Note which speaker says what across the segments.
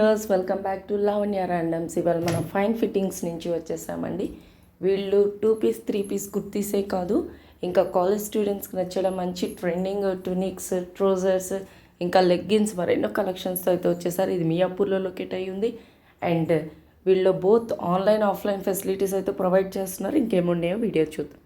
Speaker 1: Viewers welcome back to Lavanya randoms. ఇవాళ మనం fine fittings నుంచి వచ్చేసామండి. వీళ్ళు టూ పీస్ త్రీ పీస్ కుర్తీసే కాదు ఇంకా కాలేజ్ స్టూడెంట్స్కి నచ్చడం మంచి ట్రెండింగ్ టునిక్స్ ట్రోజర్స్ ఇంకా లెగ్గిన్స్ మరెన్నో కలెక్షన్స్తో అయితే వచ్చేసారు. ఇది మియాపూర్లో లొకేట్ అయ్యి ఉంది. అండ్ వీళ్ళు బోత్ ఆన్లైన్ ఆఫ్లైన్ ఫెసిలిటీస్ అయితే ప్రొవైడ్ చేస్తున్నారు. ఇంకేమున్నాయో వీడియో చూద్దాం.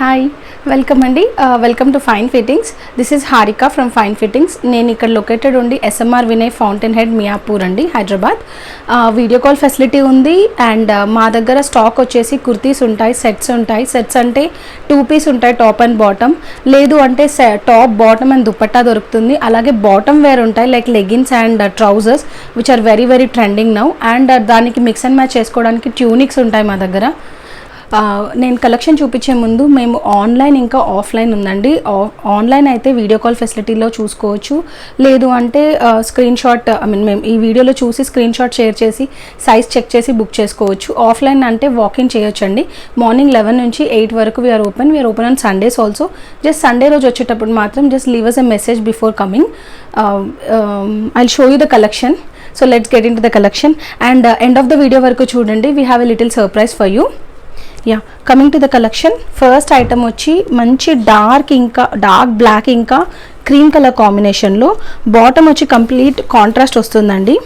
Speaker 2: హాయ్ వెల్కమ్ అండి. Welcome to fine fittings this is Harika from fine fittings నేను ఇక్కడ లొకేటెడ్ ఉండి SMR Vinay fountain head Miyapur అండి హైదరాబాద్ వీడియో కాల్ ఫెసిలిటీ ఉంది అండ్ uh, మా దగ్గర స్టాక్ వచ్చేసి కుర్తీస్ ఉంటాయి సెట్స్ ఉంటాయి. సెట్స్ అంటే టూ పీస్ ఉంటాయి టాప్ అండ్ బాటమ్ లేదు అంటే టాప్ బాటమ్ అండ్ దుపట్టా దొరుకుతుంది. అలాగే బాటమ్ వేర్ ఉంటాయి like leggings and trousers which are very very trending now and దానికి మిక్స్ అండ్ మ్యాచ్ చేసుకోవడానికి ట్యూనిక్స్ ఉంటాయి మా దగ్గర. నేను కలెక్షన్ చూపించే ముందు మేము ఆన్లైన్ ఇంకా ఆఫ్లైన్ ఉందండి. ఆ- ఆన్లైన్ అయితే వీడియో కాల్ ఫెసిలిటీలో చూసుకోవచ్చు. లేదు అంటే స్క్రీన్ షాట్ ఐ మీన్ మేము ఈ వీడియోలో చూసి స్క్రీన్ షాట్ షేర్ చేసి సైజ్ చెక్ చేసి బుక్ చేసుకోవచ్చు. ఆఫ్లైన్ అంటే వాకింగ్ చేయొచ్చు అండి మార్నింగ్ లెవెన్ నుంచి ఎయిట్ వరకు we're open we're open on Sundays also just Sunday రోజు వచ్చేటప్పుడు మాత్రం just leave us a message before coming I show you the collection so let's get into the collection and end of the video వరకు చూడండి. We have a little surprise for you yeah coming to the collection first item వచ్చి మంచి dark ఇంకా dark black ఇంకా cream colour కాంబినేషన్లో bottom వచ్చి complete contrast వస్తుందండి.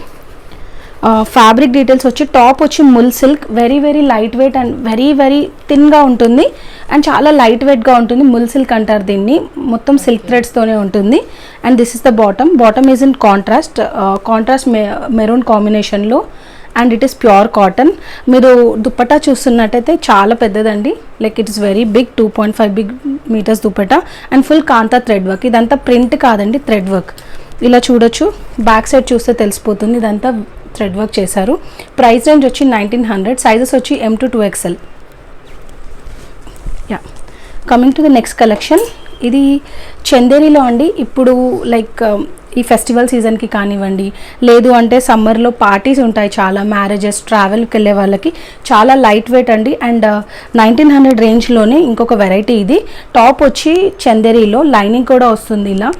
Speaker 2: Fabric details వచ్చి టాప్ వచ్చి mul silk very very light weight and very very థిన్గా ఉంటుంది. అండ్ చాలా లైట్ వెయిట్గా ఉంటుంది ముల్ సిల్క్ అంటారు దీన్ని. మొత్తం సిల్క్ థ్రెడ్స్తోనే ఉంటుంది. And this is the bottom bottom is in contrast contrast maroon కాంబినేషన్లో and it is pure cotton మీరు దుప్పటా చూస్తున్నట్టయితే చాలా పెద్దదండి. Like it is very big two point five big metres dupatta. And full kantha thread work ఇదంతా print కాదండి thread work ఇలా చూడొచ్చు. Back side చూస్తే తెలిసిపోతుంది. ఇదంతా థ్రెడ్ వర్క్ చేశారు. ప్రైస్ రేంజ్ వచ్చి నైన్టీన్ హండ్రెడ్ సైజెస్ వచ్చి M to two XL yeah coming to the next collection ఇది చందేరిలో అండి. ఇప్పుడు లైక్ um, ఈ ఫెస్టివల్ సీజన్కి కానివ్వండి లేదు అంటే సమ్మర్లో పార్టీస్ ఉంటాయి చాలా మ్యారేజెస్ ట్రావెల్కి వెళ్ళే వాళ్ళకి. చాలా లైట్ వెయిట్ అండి. అండ్ నైన్టీన్ హండ్రెడ్ రేంజ్లోనే ఇంకొక వెరైటీ ఇది. టాప్ వచ్చి చందేరిలో లైనింగ్ కూడా వస్తుంది ఇలా.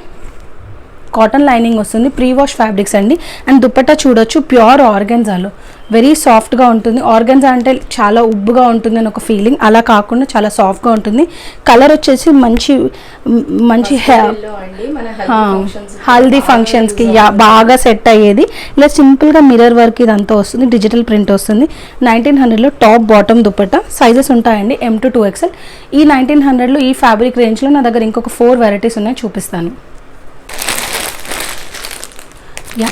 Speaker 2: కాటన్ లైనింగ్ వస్తుంది ప్రీ వాష్ ఫ్యాబ్రిక్స్ అండి. అండ్ దుపట్టా చూడొచ్చు ప్యూర్ ఆర్గెన్జాలో వెరీ సాఫ్ట్గా ఉంటుంది. ఆర్గెన్జా అంటే చాలా ఉబ్బుగా ఉంటుంది అని ఒక ఫీలింగ్ అలా కాకుండా చాలా సాఫ్ట్గా ఉంటుంది. కలర్ వచ్చేసి మంచి మంచి హల్దీ ఫంక్షన్స్కి బాగా సెట్ అయ్యేది. ఇలా సింపుల్గా మిర్రర్ వర్క్ ఇదంతా వస్తుంది డిజిటల్ ప్రింట్ వస్తుంది. నైన్టీన్ హండ్రెడ్లో టాప్ బాటమ్ దుపట్టా సైజెస్ ఉంటాయండి ఎం టు టూ ఎక్స్ఎల్ ఈ నైన్టీన్ హండ్రెడ్లో ఈ ఫ్యాబ్రిక్ రేంజ్లో నా దగ్గర ఇంకొక ఫోర్ వెరైటీస్ ఉన్నాయి చూపిస్తాను. యా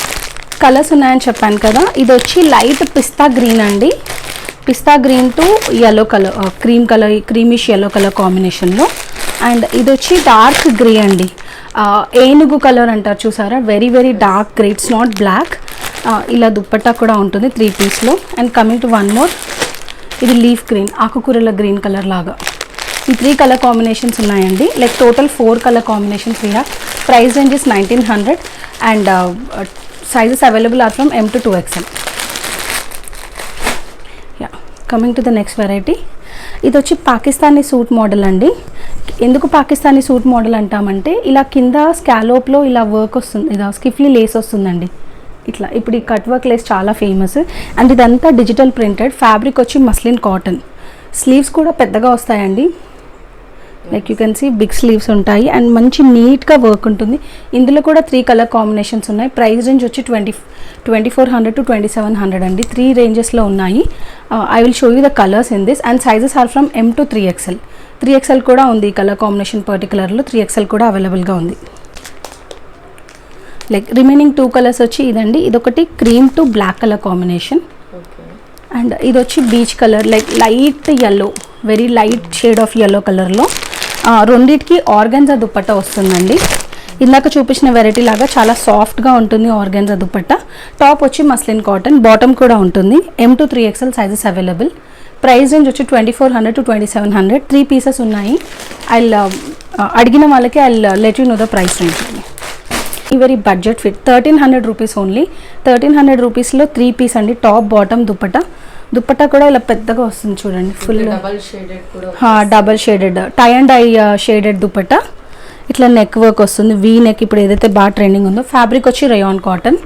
Speaker 2: కలర్స్ ఉన్నాయని చెప్పాను కదా. ఇది వచ్చి లైట్ పిస్తా గ్రీన్ అండి. పిస్తా green to yellow colour cream colour creamish yellow colour కాంబినేషన్లో అండ్ ఇది వచ్చి డార్క్ గ్రే అండి. Uh, ఏనుగు కలర్ అంటారు చూసారా? Very very dark grey it's not black ఇలా దుప్పట్టా కూడా ఉంటుంది three పీస్లో and coming to one more ఇది లీఫ్ గ్రీన్ ఆకుకూరల గ్రీన్ కలర్ లాగా. ఈ త్రీ కలర్ కాంబినేషన్స్ ఉన్నాయండి. Like total four colour combinations we have price range is nineteen hundred and sizes available are from M to two XL yeah coming to the next variety ఇది వచ్చి Pakistani suit model అండి. ఎందుకు Pakistani suit model అంటామంటే ఇలా కింద స్కాలోప్లో ఇలా work వస్తుంది ఇలా స్కిఫ్లీ lace వస్తుందండి. ఇట్లా ఇప్పుడు ఈ కట్ వర్క్ లేస్ చాలా ఫేమస్ అండ్ ఇదంతా డిజిటల్ ప్రింటెడ్ ఫ్యాబ్రిక్ వచ్చి మస్లిన్ కాటన్ స్లీవ్స్ కూడా పెద్దగా వస్తాయండి. Like you can see big sleeves ఉంటాయి అండ్ మంచి నీట్గా వర్క్ ఉంటుంది. ఇందులో కూడా త్రీ కలర్ కాంబినేషన్స్ ఉన్నాయి. ప్రైస్ రేంజ్ వచ్చి twenty twenty four hundred to twenty seven hundred అండి త్రీ రేంజెస్లో ఉన్నాయి I will show you the colours in this and sizes are from M to three XL three XL కూడా ఉంది ఈ colour combination పర్టికులర్లో three XL కూడా అవైలబుల్గా ఉంది. లైక్ రిమైనింగ్ టూ కలర్స్ వచ్చి ఇదండి. ఇదొకటి cream to black colour combination and ఇది వచ్చి peach colour like light yellow very light shade of yellow కలర్లో రెండిటికి ఆర్గన్జా దుప్పట్ట వస్తుందండి. ఇందాక చూపించిన వెరైటీ లాగా చాలా సాఫ్ట్గా ఉంటుంది ఆర్గెన్జా దుప్పట్ట. టాప్ వచ్చి మస్లిన్ కాటన్ బాటమ్ కూడా ఉంటుంది. M to three XL sizes available price range వచ్చి twenty four hundred to twenty seven hundred three pieces ఉన్నాయి ఐ um, uh, అడిగిన వాళ్ళకి I let you know the price range ఈ very budget fit thirteen hundred rupees only thirteen hundred రూపీస్లో three piece అండి. Top bottom dupatta. Dupatta కూడా ఇలా పెద్దగా వస్తుంది చూడండి ఫుల్
Speaker 1: డబల్ షేడెడ్ కూడా
Speaker 2: double shaded tie and dye shaded dupatta ఇట్లా నెక్ వర్క్ వస్తుంది. వీ నెక్ ఇప్పుడు ఏదైతే బాగా ట్రెండింగ్ ఉందో ఫ్యాబ్రిక్ వచ్చి రయాన్ కాటన్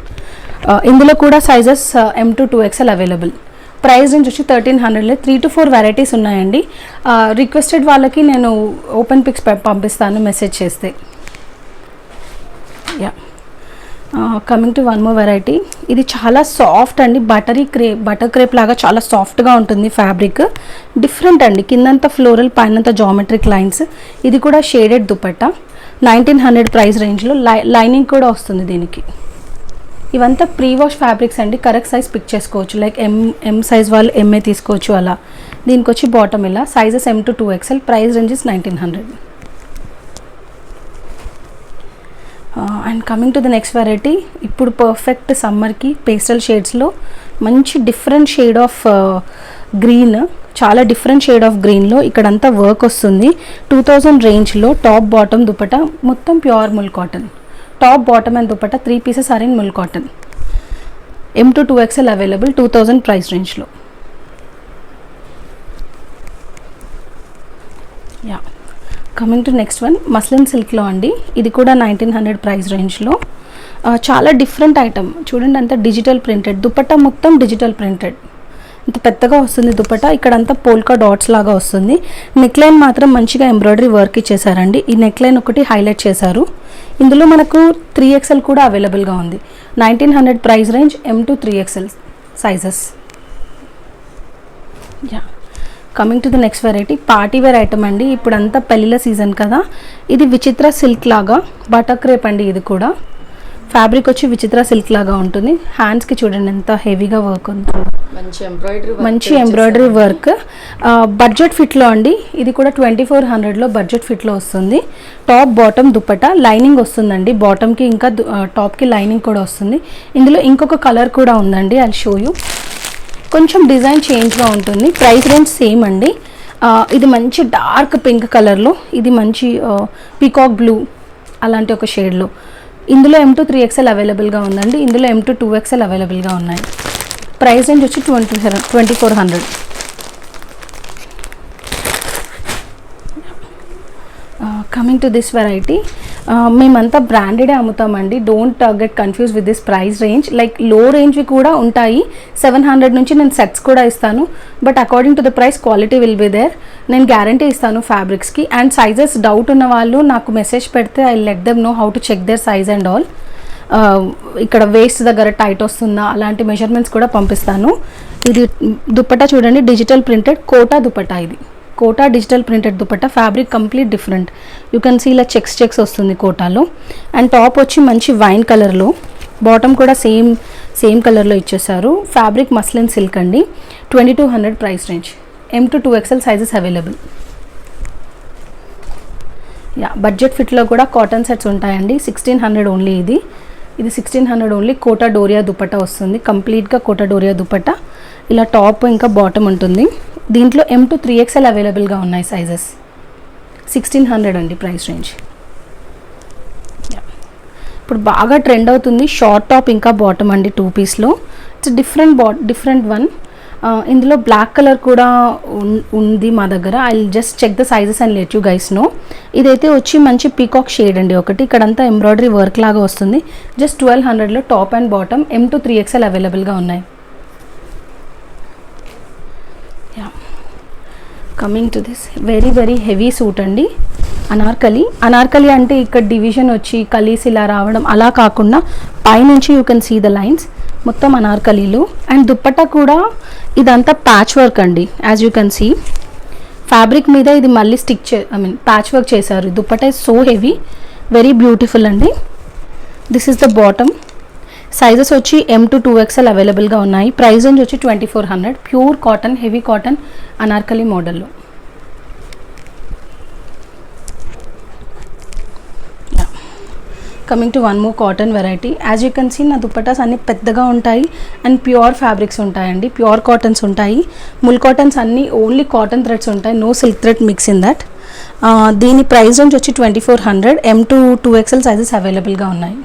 Speaker 2: ఇందులో కూడా sizes M to two XL available price నుంచి వచ్చి థర్టీన్ హండ్రెడ్లో త్రీ టు ఫోర్ వెరైటీస్ ఉన్నాయండి. రిక్వెస్టెడ్ వాళ్ళకి నేను ఓపెన్ పిక్స్ పంపిస్తాను మెసేజ్ చేస్తే. Yeah coming to one more variety ఇది చాలా సాఫ్ట్ అండి. బటరీ క్రే బటర్ క్రేప్ లాగా చాలా సాఫ్ట్గా ఉంటుంది ఫ్యాబ్రిక్ డిఫరెంట్ అండి. కిందంతా ఫ్లోరల్ పైనంతా జామెట్రిక్ లైన్స్ ఇది కూడా shaded dupatta. Nineteen hundred price రేంజ్లో లై లైనింగ్ కూడా వస్తుంది దీనికి. ఇవంతా ప్రీ వాష్ ఫ్యాబ్రిక్స్ అండి. కరెక్ట్ సైజ్ పిక్ చేసుకోవచ్చు. లైక్ ఎం ఎం సైజ్ వాళ్ళు ఎంఏ తీసుకోవచ్చు అలా. దీనికి వచ్చి బాటమ్ ఇలా sizes M to two XL price ranges nineteen hundred and coming to the next variety ఇప్పుడు పర్ఫెక్ట్ సమ్మర్కి పేస్టల్ షేడ్స్లో మంచి డిఫరెంట్ షేడ్ ఆఫ్ గ్రీన్ చాలా డిఫరెంట్ షేడ్ ఆఫ్ గ్రీన్లో ఇక్కడంతా వర్క్ వస్తుంది. టూ థౌజండ్ రేంజ్లో టాప్ బాటమ్ దుపట మొత్తం pure mul cotton top bottom and dupatta three pieces are in mul cotton M to two XL available two thousand price రేంజ్లో yeah coming to next one muslin సిల్క్లో అండి. ఇది కూడా nineteen hundred price రేంజ్లో చాలా different item చూడండి అంతా digital printed dupatta మొత్తం డిజిటల్ ప్రింటెడ్ ఇంత పెద్దగా వస్తుంది దుపట్టా. ఇక్కడ అంతా పోల్కా డాట్స్ లాగా వస్తుంది. నెక్ లైన్ మాత్రం మంచిగా ఎంబ్రాయిడరీ వర్క్ ఇచ్చేసారండి. ఈ నెక్ లైన్ ఒకటి హైలైట్ చేశారు. ఇందులో మనకు త్రీ ఎక్స్ఎల్ కూడా అవైలబుల్గా ఉంది. Nineteen hundred price range M to three XL sizes yeah coming to the next variety party wear item అండి. ఇప్పుడు అంతా పెళ్ళిళ్ళ సీజన్ కదా. ఇది విచిత్ర సిల్క్ లాగా బటర్ క్రేప్ అండి ఇది కూడా. ఫ్యాబ్రిక్ వచ్చి విచిత్ర సిల్క్ లాగా ఉంటుంది. హ్యాండ్స్కి చూడండి ఎంత హెవీగా వర్క్ ఉంది.
Speaker 1: మంచి ఎంబ్రాయిడరీ
Speaker 2: మంచి ఎంబ్రాయిడరీ వర్క్ బడ్జెట్ ఫిట్లో అండి. ఇది కూడా ట్వంటీ ఫోర్ హండ్రెడ్లో బడ్జెట్ ఫిట్లో వస్తుంది. టాప్ బాటమ్ దుపట్టా లైనింగ్ వస్తుందండి. బాటమ్కి ఇంకా టాప్కి లైనింగ్ కూడా వస్తుంది. ఇందులో ఇంకొక కలర్ కూడా ఉందండి. ఐ షో యూ కొంచెం డిజైన్ చేంజ్గా ఉంటుంది. ప్రైస్ రేంజ్ సేమ్ అండి. ఇది మంచి డార్క్ పింక్ కలర్లో ఇది మంచి పీకాక్ బ్లూ అలాంటి ఒక షేడ్లో. ఇందులో ఎం టూ త్రీ ఎక్స్ఎల్ అవైలబుల్గా ఉందండి. ఇందులో ఎం టూ టూ ఎక్స్ఎల్ అవైలబుల్గా ఉన్నాయి. ప్రైస్ రేంజ్ వచ్చి twenty twenty four hundred. Coming to this variety మేమంతా బ్రాండెడే అమ్ముతామండి. Don't get confuse with this price range లైక్లో రేంజ్వి కూడా ఉంటాయి. సెవెన్ హండ్రెడ్ నుంచి నేను సెట్స్ కూడా ఇస్తాను. But according to the price quality will be there నేను గ్యారంటీ ఇస్తాను ఫ్యాబ్రిక్స్కి అండ్ సైజెస్ డౌట్ ఉన్న వాళ్ళు నాకు మెసేజ్ పెడితే I let them know how to check their size and all ఇక్కడ వేస్ట్ దగ్గర టైట్ వస్తుందా అలాంటి మెజర్మెంట్స్ కూడా పంపిస్తాను. ఇది దుప్పట చూడండి డిజిటల్ ప్రింటెడ్ కోటా దుప్పట ఇది. Kota digital printed dupatta fabric complete different you can see ఇలా చెక్స్ చెక్స్ వస్తుంది కోటాలో. అండ్ టాప్ వచ్చి మంచి వైన్ కలర్లో బాటమ్ కూడా సేమ్ సేమ్ కలర్లో ఇచ్చేసారు ఫ్యాబ్రిక్ మస్లిన్ సిల్క్ అండి. Twenty two hundred price range M to two XL sizes available yeah budget ఫిట్లో కూడా కాటన్ సెట్స్ ఉంటాయండి. సిక్స్టీన్ హండ్రెడ్ ఓన్లీ ఇది. ఇది sixteen hundred only Kota doria dupatta వస్తుంది. కంప్లీట్గా కోటా డోరియా దుపట్టా. ఇలా టాప్ ఇంకా బాటమ్ ఉంటుంది. దీంట్లో ఎం టు త్రీ ఎక్స్ఎల్ అవైలబుల్గా ఉన్నాయి సైజెస్ సిక్స్టీన్ హండ్రెడ్ అండి ప్రైస్ రేంజ్ ఇప్పుడు బాగా ట్రెండ్ అవుతుంది షార్ట్ టాప్ ఇంకా బాటమ్ అండి టూ పీస్లో ఇట్స్ డిఫరెంట్ బా డిఫరెంట్ వన్ ఇందులో బ్లాక్ కలర్ కూడా ఉంది మా దగ్గర. I just check the sizes and let you guys know ఇదైతే వచ్చి మంచి పీకాక్ షేడ్ అండి ఒకటి. ఇక్కడంతా ఎంబ్రాయిడరీ వర్క్ లాగా వస్తుంది. జస్ట్ ట్వెల్వ్ హండ్రెడ్లో top and bottom M to three XL అవైలబుల్గా ఉన్నాయి. Coming to this very very heavy suit అండి. అనార్కలి. అనార్కలి అంటే ఇక్కడ డివిజన్ వచ్చి కలీస్ ఇలా రావడం అలా కాకుండా పైనుంచి you can see the lines మొత్తం అనార్కలీలు. అండ్ దుప్పట్టా కూడా ఇదంతా ప్యాచ్ వర్క్ అండి as you can see fabric మీద ఇది మళ్ళీ స్టిక్ చే ఐ మీన్ ప్యాచ్ వర్క్ చేశారు. Dupatta is so heavy very beautiful అండి. This is the bottom sizes వచ్చి ఎం టు టూ ఎక్స్ఎల్ అవైలబుల్గా ఉన్నాయి. ప్రైస్ రేంజ్ వచ్చి twenty four hundred pure cotton heavy cotton anarkali మోడల్లో కమింగ్ టు వన్ మూ cotton variety as you can see నా దుప్పటాస్ అన్ని పెద్దగా ఉంటాయి. అండ్ ప్యూర్ ఫ్యాబ్రిక్స్ ఉంటాయండి. ప్యూర్ కాటన్స్ ఉంటాయి. ముల్ కాటన్స్ అన్ని ఓన్లీ కాటన్ థ్రెడ్స్ ఉంటాయి. No silk thread mix in that దీని ప్రైస్ రేంజ్ వచ్చి twenty four hundred M to two XL sizes అవైలబుల్గా ఉన్నాయి.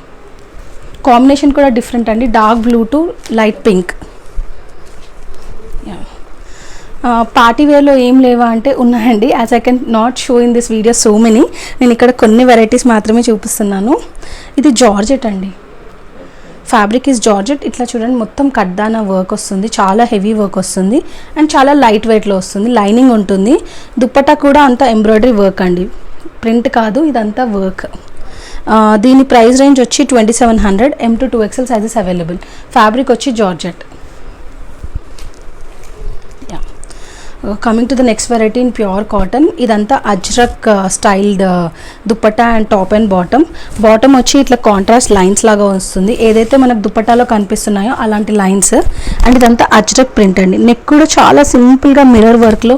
Speaker 2: కాంబినేషన్ కూడా డిఫరెంట్ అండి. Dark blue to light pink. Party వేర్లో ఏం లేవా అంటే ఉన్నాయండి. As I can not show in this video so many నేను ఇక్కడ కొన్ని వెరైటీస్ మాత్రమే చూపిస్తున్నాను. ఇది జార్జెట్ అండి. Fabric is georgette. ఇట్లా చూడండి మొత్తం కడ్దానా వర్క్ వస్తుంది. చాలా హెవీ వర్క్ వస్తుంది. అండ్ చాలా లైట్ వెయిట్లో వస్తుంది. లైనింగ్ ఉంటుంది. దుప్పటా కూడా అంత ఎంబ్రాయిడరీ వర్క్ అండి. ప్రింట్ కాదు ఇదంతా వర్క్ దీని ప్రైస్ రేంజ్ వచ్చి twenty seven hundred M to two XL sizes available fabric వచ్చి georgette coming to the next variety in pure cotton ఇదంతా ajrakh styled dupatta and top and bottom bottom వచ్చి ఇట్లా contrast lines లాగా వస్తుంది. ఏదైతే మనకు దుప్పట్టాలో కనిపిస్తున్నాయో అలాంటి లైన్స్ అండ్ ఇదంతా అజ్రక్ ప్రింట్ అండి. నెక్ కూడా చాలా సింపుల్గా మిర్రర్ వర్క్లో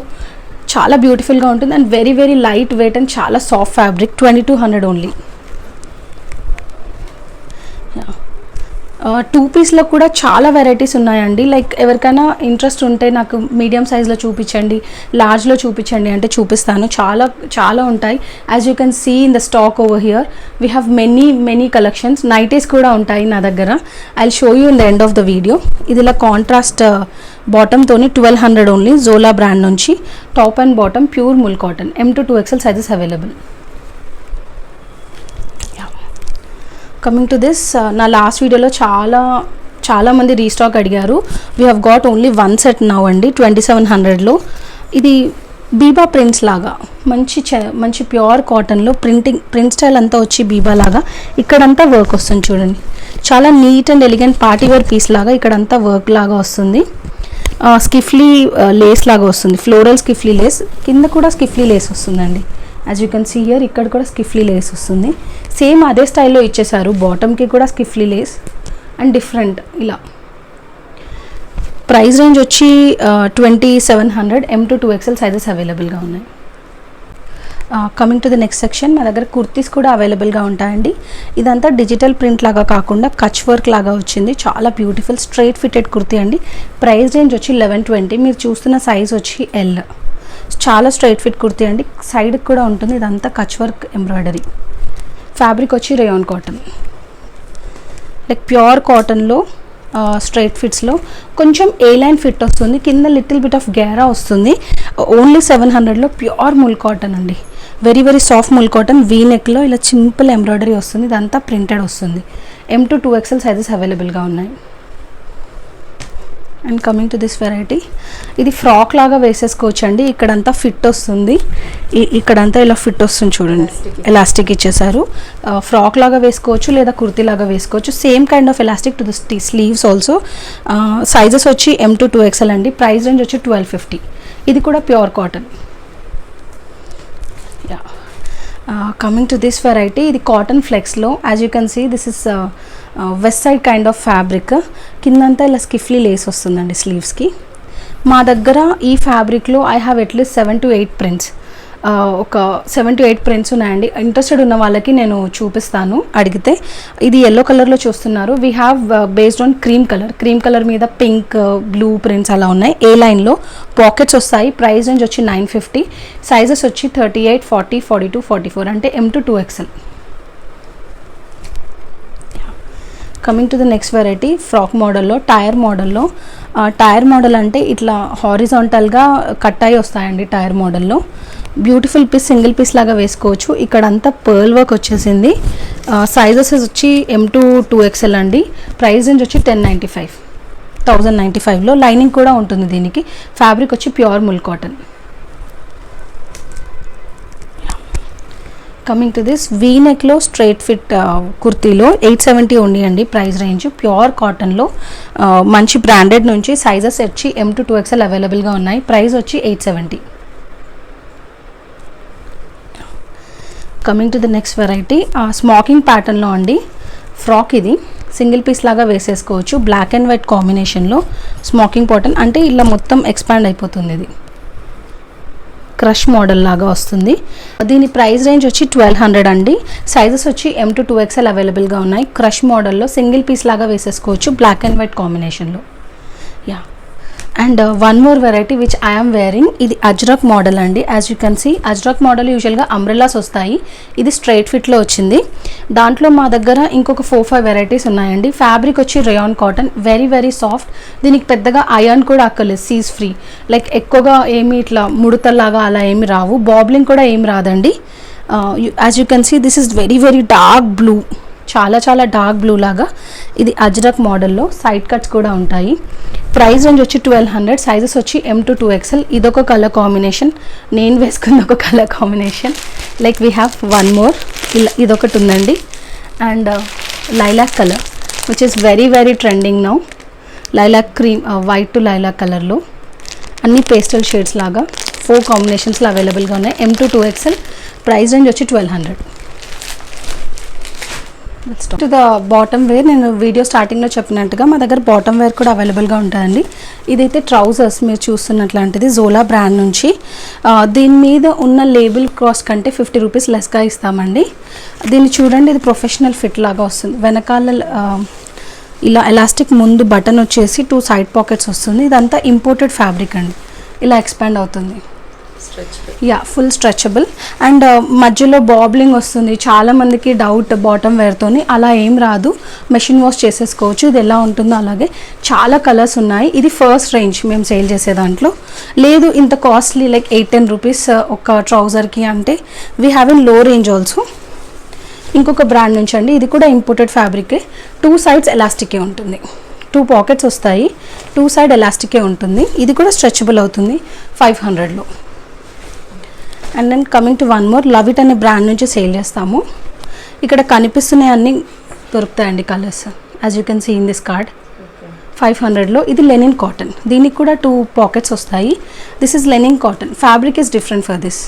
Speaker 2: చాలా బ్యూటిఫుల్గా ఉంటుంది. And very very light weight and చాలా soft fabric twenty two hundred only two పీస్లో కూడా చాలా వెరైటీస్ ఉన్నాయండి. లైక్ ఎవరికైనా ఇంట్రెస్ట్ ఉంటే నాకు మీడియం సైజ్లో చూపించండి లార్జ్లో చూపించండి అంటే చూపిస్తాను. చాలా చాలా ఉంటాయి. As you can see in the stock over here we have many many collections nighties కూడా ఉంటాయి నా దగ్గర. I show you in the end of the video ఇది ఇలా కాంట్రాస్ట్ బాటమ్తోని ట్వెల్వ్ హండ్రెడ్ ఓన్లీ జోలా బ్రాండ్ నుంచి top and bottom pure mul cotton M to two XL sizes available coming to this నా last వీడియోలో చాలా చాలామంది రీస్టాక్ అడిగారు. We have got only one set now అండి ట్వంటీ సెవెన్ హండ్రెడ్లో ఇది బీబా ప్రింట్స్ లాగా మంచి చ- మంచి ప్యూర్ కాటన్లో ప్రింటింగ్ ప్రింట్ స్టైల్ అంతా వచ్చి బీబా లాగా. ఇక్కడంతా వర్క్ వస్తుంది చూడండి. చాలా neat and elegant party wear piece లాగా ఇక్కడంతా వర్క్ లాగా వస్తుంది. Uh, స్కిఫ్లీ లేస్ uh, లాగా వస్తుంది. ఫ్లోరల్ స్కిఫ్లీ లేస్ కింద కూడా స్కిఫ్లీ లేస్ వస్తుందండి. As you can see here ఇక్కడ కూడా స్కిఫ్లీ లేస్ వస్తుంది. సేమ్ అదే స్టైల్లో ఇచ్చేసారు బాటమ్కి కూడా స్కిఫ్లీ లేస్. అండ్ డిఫరెంట్ ఇలా. ప్రైస్ రేంజ్ వచ్చి twenty seven hundred M to two XL sizes అవైలబుల్గా ఉన్నాయి. Coming to the next section మా దగ్గర కుర్తీస్ కూడా అవైలబుల్గా ఉంటాయండి. ఇదంతా డిజిటల్ ప్రింట్ లాగా కాకుండా కచ్ వర్క్ లాగా వచ్చింది. చాలా బ్యూటిఫుల్ స్ట్రైట్ ఫిటెడ్ కుర్తీ అండి. ప్రైస్ రేంజ్ వచ్చి లెవెన్ ట్వంటీ మీరు చూస్తున్న సైజ్ వచ్చి ఎల్ చాలా స్ట్రైట్ ఫిట్ కుర్తీ అండి. సైడ్కి కూడా ఉంటుంది. ఇదంతా కచ్ వర్క్ ఎంబ్రాయిడరీ ఫ్యాబ్రిక్ వచ్చి రేయాన్ కాటన్ లైక్ ప్యూర్ కాటన్లో స్ట్రైట్ ఫిట్స్లో కొంచెం ఏ లైన్ ఫిట్ వస్తుంది. కింద లిటిల్ బిట్ ఆఫ్ గేరా వస్తుంది. ఓన్లీ సెవెన్ హండ్రెడ్లో ప్యూర్ ముల్ కాటన్ అండి. Very very soft mul cotton V నెక్లో ఇలా సింపుల్ ఎంబ్రాయిడరీ వస్తుంది. ఇదంతా ప్రింటెడ్ వస్తుంది. M to two XL sizes అవైలబుల్గా ఉన్నాయి. And coming to this variety ఇది ఫ్రాక్ లాగా వేసేసుకోవచ్చు అండి ఇక్కడంతా ఫిట్ వస్తుంది. ఇక్కడంతా ఇలా ఫిట్ వస్తుంది చూడండి. ఎలాస్టిక్ ఇచ్చేసారు. ఫ్రాక్ లాగా వేసుకోవచ్చు లేదా కుర్తీ లాగా వేసుకోవచ్చు. Same kind of elastic to the sleeves also sizes వచ్చి ఎం టు టూ ఎక్స్ఎల్ అండి. ప్రైస్ రేంజ్ వచ్చి ట్వెల్వ్ ఫిఫ్టీ ఇది కూడా pure cotton yeah coming to this variety ఇది cotton ఫ్లెక్స్లో as you can see this is Westside kind of fabric కిందంతా ఇలా స్కిఫ్లీ lace వస్తుందండి స్లీవ్స్కి. మా దగ్గర ఈ ఫ్యాబ్రిక్లో I have at least seven to eight prints ఒక సెవెన్ టు ఎయిట్ ప్రింట్స్ ఉన్నాయండి. ఇంట్రెస్టెడ్ ఉన్న వాళ్ళకి నేను చూపిస్తాను అడిగితే. ఇది ఎల్లో కలర్లో చూస్తున్నారు. We have based on cream colour cream colour మీద పింక్ బ్లూ ప్రింట్స్ అలా ఉన్నాయి. ఏ లైన్లో పాకెట్స్ వస్తాయి. ప్రైస్ రేంజ్ వచ్చి నైన్ ఫిఫ్టీ సైజెస్ వచ్చి thirty eight forty forty two forty four అంటే M to two XL coming to the next variety frock మోడల్లో tier మోడల్లో టైర్ మోడల్ అంటే ఇట్లా హారిజాంటల్గా కట్ అయి వస్తాయండి టైర్ మోడల్లో బ్యూటిఫుల్ పీస్ సింగిల్ పీస్ లాగా వేసుకోవచ్చు. ఇక్కడ అంతా పర్ల్ వర్క్ వచ్చేసింది సైజెస్ వచ్చి ఎం టు టూ ఎక్స్ఎల్ అండి. ప్రైస్ రేంజ్ వచ్చి ten ninety five thousand ninety ఫైవ్లో లైనింగ్ కూడా ఉంటుంది దీనికి. ఫ్యాబ్రిక్ వచ్చి pure mul cotton coming to this V నెక్లో straight fit కుర్తీలో ఎయిట్ సెవెంటీ ఉంది అండి ప్రైస్ రేంజ్ ప్యూర్ కాటన్లో మంచి బ్రాండెడ్ నుంచి సైజెస్ వచ్చి ఎం టు టూ ఎక్స్ఎల్ అవైలబుల్గా ఉన్నాయి. ప్రైస్ వచ్చి eight seventy coming to the next variety smocking ప్యాటర్న్లో అండి. ఫ్రాక్ ఇది. సింగిల్ పీస్ లాగా వేసేసుకోవచ్చు. బ్లాక్ అండ్ వైట్ కాంబినేషన్లో స్మాకింగ్ పాటర్న్ అంటే ఇలా మొత్తం ఎక్స్పాండ్ అయిపోతుంది ఇది. క్రష్ మోడల్ లాగా వస్తుంది. దీని ప్రైస్ రేంజ్ వచ్చి ట్వెల్వ్ హండ్రెడ్ అండి. సైజెస్ వచ్చి ఎం టు టూ ఎక్స్ఎల్ అవైలబుల్గా ఉన్నాయి. క్రష్ మోడల్లో సింగిల్ పీస్ లాగా వేసేసుకోవచ్చు. బ్లాక్ అండ్ వైట్ కాంబినేషన్లో and one more variety which I'm wearing ఇది అజ్రక్ మోడల్ అండి. As you can see Ajrakh model యూజువల్గా అంబ్రెల్లాస్ వస్తాయి. ఇది స్ట్రైట్ ఫిట్లో వచ్చింది. దాంట్లో మా దగ్గర ఇంకొక ఫోర్ ఫైవ్ వెరైటీస్ ఉన్నాయండి. ఫ్యాబ్రిక్ వచ్చి rayon cotton very very soft దీనికి పెద్దగా అయాన్ కూడా అక్కర్లేదు సీజ్ ఫ్రీ లైక్ ఎక్కువగా ఏమి ఇట్లా ముడతల్లాగా అలా ఏమి రావు. బాబ్లింగ్ కూడా ఏమి రాదండి. As you can see this is very very dark blue చాలా చాలా డార్క్ బ్లూ లాగా. ఇది అజ్రక్ మోడల్లో సైడ్ కట్స్ కూడా ఉంటాయి. ప్రైస్ రేంజ్ వచ్చి ట్వెల్వ్ హండ్రెడ్ సైజెస్ వచ్చి ఎం టు టూ ఎక్స్ఎల్ ఇదొక కలర్ కాంబినేషన్ నేను వేసుకున్న ఒక colour combination like we have one more ఇలా ఇదొకటి ఉందండి. And lilac colour which is very very trending now lilac cream white to lilac కలర్లో అన్ని పేస్టల్ షేడ్స్ లాగా. ఫోర్ కాంబినేషన్స్లో అవైలబుల్గా ఉన్నాయి. M to two XL price range వచ్చి twelve hundred to the bottom wear నేను వీడియో స్టార్టింగ్లో చెప్పినట్టుగా మా దగ్గర బాటమ్ వేర్ కూడా అవైలబుల్గా ఉంటుందండి ఇదైతే ట్రౌజర్స్ మీరు చూస్తున్నట్లాంటిది జోలా బ్రాండ్ నుంచి. దీని మీద ఉన్న లేబుల్ క్రాస్ కంటే ఫిఫ్టీ రూపీస్ లెస్గా ఇస్తామండి. దీన్ని చూడండి ఇది ప్రొఫెషనల్ ఫిట్ లాగా వస్తుంది. వెనకాల ఇలా ఎలాస్టిక్ ముందు బటన్ వచ్చేసి టూ సైడ్ పాకెట్స్ వస్తుంది. ఇదంతా ఇంపోర్టెడ్ ఫ్యాబ్రిక్ అండి. ఇలా ఎక్స్పాండ్ అవుతుంది. యా ఫుల్ స్ట్రెచబుల్ అండ్ మధ్యలో బాబ్లింగ్ వస్తుంది. చాలా మందికి డౌట్ బాటమ్ వేర్తోని అలా ఏం రాదు. మెషిన్ వాష్ చేసేసుకోవచ్చు. ఇది ఎలా ఉంటుందో అలాగే. చాలా కలర్స్ ఉన్నాయి. ఇది ఫస్ట్ రేంజ్ మేము సేల్ చేసే దాంట్లో. లేదు ఇంత costly like eight ten rupees ఒక ట్రౌజర్కి అంటే వీ హ్యావ్ ఇన్లో రేంజ్ ఆల్సో ఇంకొక బ్రాండ్ నుంచి అండి. ఇది కూడా ఇంపోర్టెడ్ ఫ్యాబ్రికే టూ సైడ్స్ ఎలాస్టికే ఉంటుంది. టూ పాకెట్స్ వస్తాయి. టూ సైడ్ ఎలాస్టికే ఉంటుంది. ఇది కూడా స్ట్రెచబుల్ అవుతుంది. ఫైవ్ హండ్రెడ్లో and then coming to one more love it అనే బ్రాండ్ నుంచి సేల్ చేస్తాము. ఇక్కడ కనిపిస్తున్నాయి అన్ని దొరుకుతాయండి colours as you can see in this card five హండ్రెడ్లో ఇది లెనిన్ కాటన్ దీనికి కూడా టూ పాకెట్స్ వస్తాయి. This is linen cotton fabric is different for this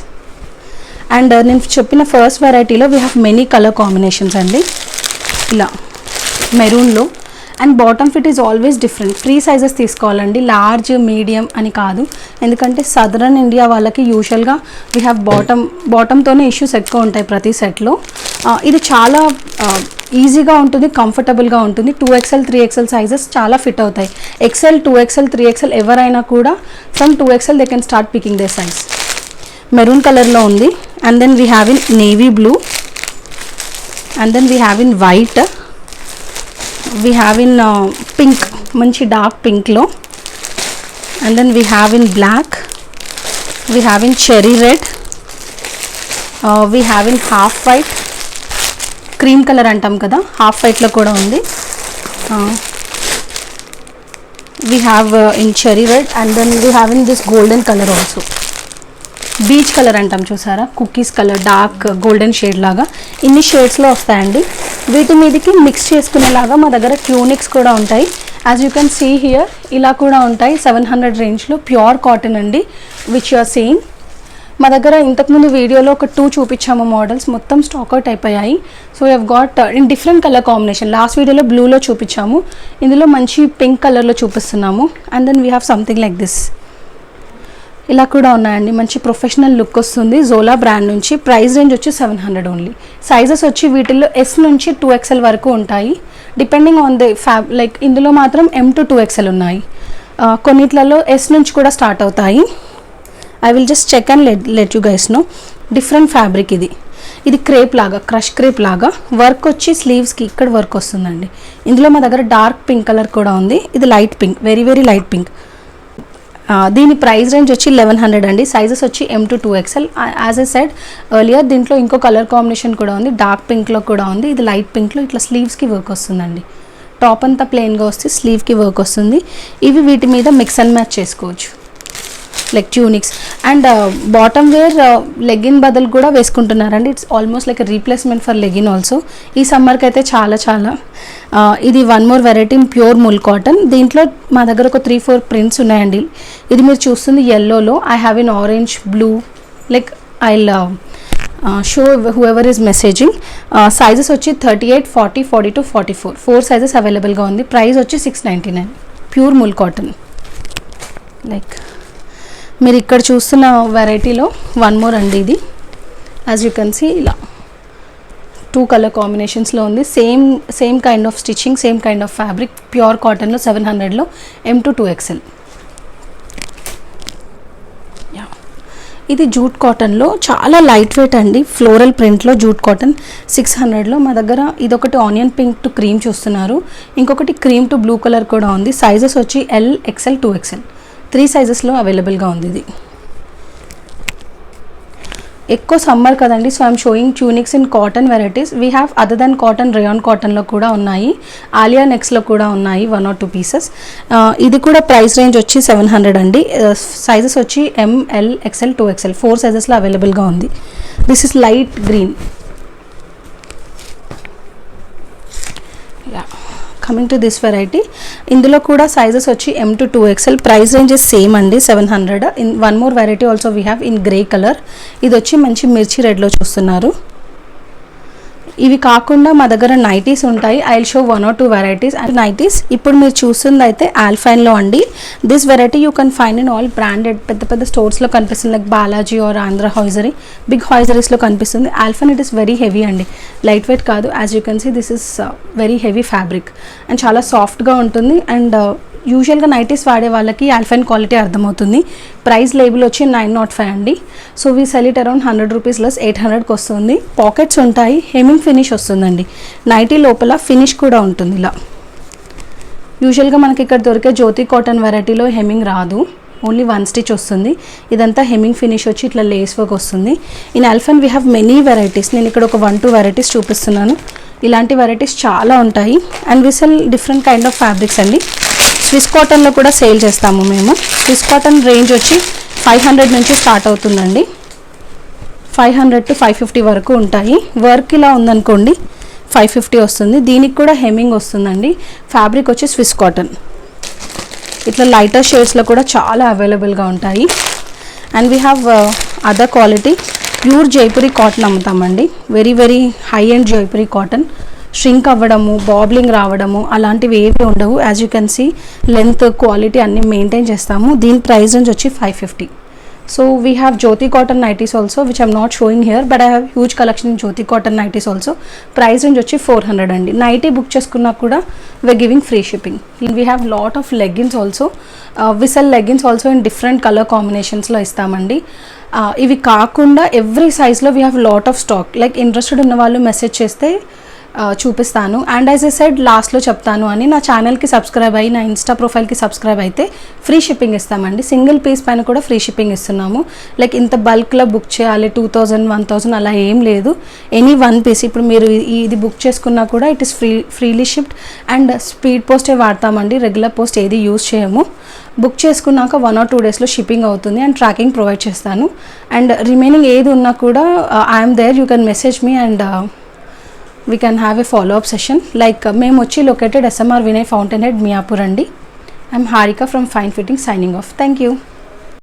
Speaker 2: and నేను చెప్పిన ఫస్ట్ వెరైటీలో we have many colour combinations అండి. ఇలా మెరూన్లో and bottom fit is always different free sizes తీసుకోవాలండి. లార్జ్ మీడియం అని కాదు. ఎందుకంటే సదరన్ ఇండియా వాళ్ళకి యూజువల్గా వీ హ్యావ్ బాటమ్ బాటమ్తోనే ఇష్యూస్ ఎక్కువ ఉంటాయి ప్రతి సెట్లో ఇది చాలా ఈజీగా ఉంటుంది కంఫర్టబుల్గా ఉంటుంది. Two XL three XL sizes చాలా ఫిట్ అవుతాయి. XL two XL three XL ఎవరైనా కూడా from two XL they can start picking the size maroon కలర్లో ఉంది. And then we have in navy blue and then we have in white we have in pink మంచి dark పింక్లో and then we have in black we have in cherry red we have in half white cream colour అంటాం కదా half వైట్లో కూడా ఉంది. We have in cherry red and then we have in this golden colour also beach colour అంటాం చూసారా? Cookies colour dark golden shade లాగా. ఇన్ని షేడ్స్లో వస్తాయండి. వీటి మీదకి మిక్స్ చేసుకునేలాగా మా దగ్గర ట్యూనిక్స్ కూడా ఉంటాయి. As you can see here ఇలా కూడా ఉంటాయి. సెవెన్ హండ్రెడ్ రేంజ్లో ప్యూర్ కాటన్ అండి విచ్ యు ఆర్ సీయింగ్ మా దగ్గర ఇంతకుముందు వీడియోలో ఒక టూ చూపించాము మోడల్స్ మొత్తం స్టాక్అవుట్ అయిపోయాయి. So you've got in different colour combination last వీడియోలో బ్లూలో చూపించాము. ఇందులో మంచి పింక్ కలర్లో చూపిస్తున్నాము. And then we have something like this ఇలా కూడా ఉన్నాయండి. మంచి ప్రొఫెషనల్ లుక్ వస్తుంది. జోలా బ్రాండ్ నుంచి ప్రైస్ రేంజ్ వచ్చి సెవెన్ హండ్రెడ్ ఓన్లీ సైజెస్ వచ్చి వీటిల్లో ఎస్ నుంచి టూ ఎక్స్ఎల్ వరకు ఉంటాయి. Depending on the fab like ఇందులో మాత్రం ఎం టు టూ ఎక్స్ఎల్ ఉన్నాయి. కొన్నిట్లలో ఎస్ నుంచి కూడా స్టార్ట్ అవుతాయి. I will just check and let let you guys know different fabric ఇది. ఇది క్రేప్ లాగా క్రష్ క్రేప్ లాగా. వర్క్ వచ్చి స్లీవ్స్కి ఇక్కడ వర్క్ వస్తుందండి. ఇందులో మా దగ్గర డార్క్ పింక్ కలర్ కూడా ఉంది. ఇది light pink very very light pink దీని ప్రైస్ రేంజ్ వచ్చి లెవెన్ హండ్రెడ్ అండి. సైజెస్ వచ్చి M to two XL as a said earlier దీంట్లో ఇంకో కలర్ కాంబినేషన్ కూడా ఉంది. డార్క్ పింక్లో కూడా ఉంది. ఇది లైట్ పింక్లో ఇట్లా స్లీవ్స్కి వర్క్ వస్తుందండి. టాప్ అంతా ప్లెయిన్గా వస్తే స్లీవ్కి వర్క్ వస్తుంది. ఇవి వీటి మీద మిక్స్ అండ్ మ్యాచ్ చేసుకోవచ్చు. Like tunics and bottom wear legging బదులు కూడా వేసుకుంటున్నారండి it's almost like replacement for legging also ఈ సమ్మర్కి అయితే చాలా చాలా ఇది one more variety pure mul cotton దీంట్లో మా దగ్గర ఒక త్రీ ఫోర్ ప్రింట్స్ ఉన్నాయండి. ఇది మీరు చూస్తుంది ఎల్లోలో I have in orange blue like I love show whoever is messaging sizes వచ్చి thirty eight forty forty two forty four four sizes అవైలబుల్గా ఉంది. ప్రైస్ వచ్చి six ninety nine pure mul cotton like మీరు ఇక్కడ చూస్తున్న వెరైటీలో వన్ మోర్ అండి ఇది. యాజ్ యూ కెన్ సీ ఇలా టూ కలర్ కాంబినేషన్స్లో ఉంది. Same same kind of stitching same kind of fabric pure కాటన్లో సెవెన్ హండ్రెడ్లో ఎం టు టూ ఎక్స్ఎల్ ఇది జూట్ కాటన్లో చాలా లైట్ వెయిట్ అండి. ఫ్లోరల్ ప్రింట్లో జూట్ కాటన్ సిక్స్ హండ్రెడ్లో మా దగ్గర ఇదొకటి ఆనియన్ పింక్ టు క్రీమ్ చూస్తున్నారు. ఇంకొకటి క్రీమ్ టు బ్లూ కలర్ కూడా ఉంది. సైజెస్ వచ్చి L XL two XL three సైజెస్లో అవైలబుల్గా ఉంది ఇది. ఎక్కువ సమ్మర్ కదండి so I'm showing tunics in cotton varieties. We have other than cotton rayon కాటన్లో కూడా ఉన్నాయి. ఆలియా నెక్స్లో కూడా ఉన్నాయి వన్ ఆర్ టూ పీసెస్. ఇది కూడా ప్రైస్ రేంజ్ వచ్చి సెవెన్ హండ్రెడ్ అండి. సైజెస్ వచ్చి M L XL two XL four సైజెస్లో అవైలబుల్గా ఉంది. This is light green yeah coming to this variety ఇందులో కూడా సైజెస్ వచ్చి M to two XL price ranges same అండి seven hundred in one more variety also we have in grey colour ఇది వచ్చి మంచి మిర్చి రెడ్లో చూస్తున్నారు. ఇవి కాకుండా మా దగ్గర నైటీస్ ఉంటాయి. I show one or two varieties and nighties ఇప్పుడు మీరు చూస్తుంది అయితే ఆల్ఫైన్లో అండి. This variety you can find in all branded పెద్ద పెద్ద స్టోర్స్లో కనిపిస్తుంది. Like Balaji or Andhra hosiery big హౌజరీస్లో కనిపిస్తుంది. Alpine it is very heavy అండి. లైట్ వెయిట్ కాదు as you can see this is very heavy fabric and చాలా సాఫ్ట్గా ఉంటుంది. అండ్ యూజువల్గా నైటీస్ వాడే వాళ్ళకి ఆల్ఫైన్ క్వాలిటీ అర్థమవుతుంది. ప్రైస్ లేబుల్ వచ్చి నైన్ నాట్ ఫైవ్ అండి. So we sell it around hundred rupees less eight హండ్రెడ్కి వస్తుంది. పాకెట్స్ ఉంటాయి హెమింగ్ ఫినిష్ వస్తుందండి. నైటీ లోపల ఫినిష్ కూడా ఉంటుంది ఇలా. యూజువల్గా మనకి ఇక్కడ దొరికే జ్యోతి కాటన్ వెరైటీలో హెమింగ్ రాదు. ఓన్లీ వన్ స్టిచ్ వస్తుంది. ఇదంతా హెమింగ్ ఫినిష్ వచ్చి ఇట్లా లేస్ వర్క్ వస్తుంది. In Alpine we have many varieties. నేను ఇక్కడ ఒక వన్ టూ వెరైటీస్ చూపిస్తున్నాను. ఇలాంటి వెరైటీస్ చాలా ఉంటాయి. And we sell different kind of fabrics అండి. స్విస్ కాటన్లో కూడా సేల్ చేస్తాము మేము. స్విస్ కాటన్ రేంజ్ వచ్చి ఫైవ్ హండ్రెడ్ నుంచి స్టార్ట్ అవుతుందండి. Five hundred to five fifty వరకు ఉంటాయి. వర్క్ ఇలా ఉందనుకోండి ఫైవ్ ఫిఫ్టీ వస్తుంది. దీనికి కూడా హెమ్మింగ్ వస్తుందండి. ఫ్యాబ్రిక్ వచ్చి స్విస్ కాటన్ ఇట్లా లైటర్ షేడ్స్లో కూడా చాలా అవైలబుల్గా ఉంటాయి. And we have other quality pure Jaipuri cotton అమ్ముతామండి. Very very high and Jaipuri cotton. Shrink అవ్వడము బాబ్లింగ్ రావడము అలాంటివి ఏవి ఉండవు. As you can see length quality అన్నీ మెయింటైన్ చేస్తాము. దీని ప్రైస్ నుంచి వచ్చి five fifty so we have Jyothi cotton nighties also which I'm not showing here but I have huge collection in Jyothi cotton nighties also price range వచ్చి four hundred అండి. Nighty book చేసుకున్నా కూడా we giving free shipping we have lot of leggings also we sell leggings also in different colour కాంబినేషన్స్లో ఇస్తామండి. ఇవి కాకుండా every సైజ్లో we have lot of stock like interested ఉన్న వాళ్ళు మెసేజ్ చేస్తే చూపిస్తాను. అండ్ యాజ్ ఎ సెడ్ లాస్ట్లో చెప్తాను అని నా ఛానల్కి సబ్స్క్రైబ్ అయ్యి నా ఇన్స్టా ప్రొఫైల్కి సబ్స్క్రైబ్ అయితే ఫ్రీ షిప్పింగ్ ఇస్తామండి. సింగిల్ పీస్ పైన కూడా ఫ్రీ షిప్పింగ్ ఇస్తున్నాము. లైక్ ఇంత బల్క్లో బుక్ చేయాలి టూ థౌజండ్ వన్ థౌజండ్ అలా ఏం లేదు. ఎనీ వన్ పీస్ ఇప్పుడు మీరు ఇది బుక్ చేసుకున్నా కూడా it is free freely shipped and speed పోస్టే వాడతామండి. రెగ్యులర్ పోస్ట్ ఏది యూజ్ చేయము. బుక్ చేసుకున్నాక వన్ ఆర్ టూ డేస్లో షిప్పింగ్ అవుతుంది అండ్ ట్రాకింగ్ ప్రొవైడ్ చేస్తాను. అండ్ రిమైనింగ్ ఏది ఉన్నా కూడా I'm there you can message me and we can have a follow up session like మేము వచ్చి located SMR Vinay Fountain Head Miyapur అండి. I'm Harika from Fine Fitting signing off thank you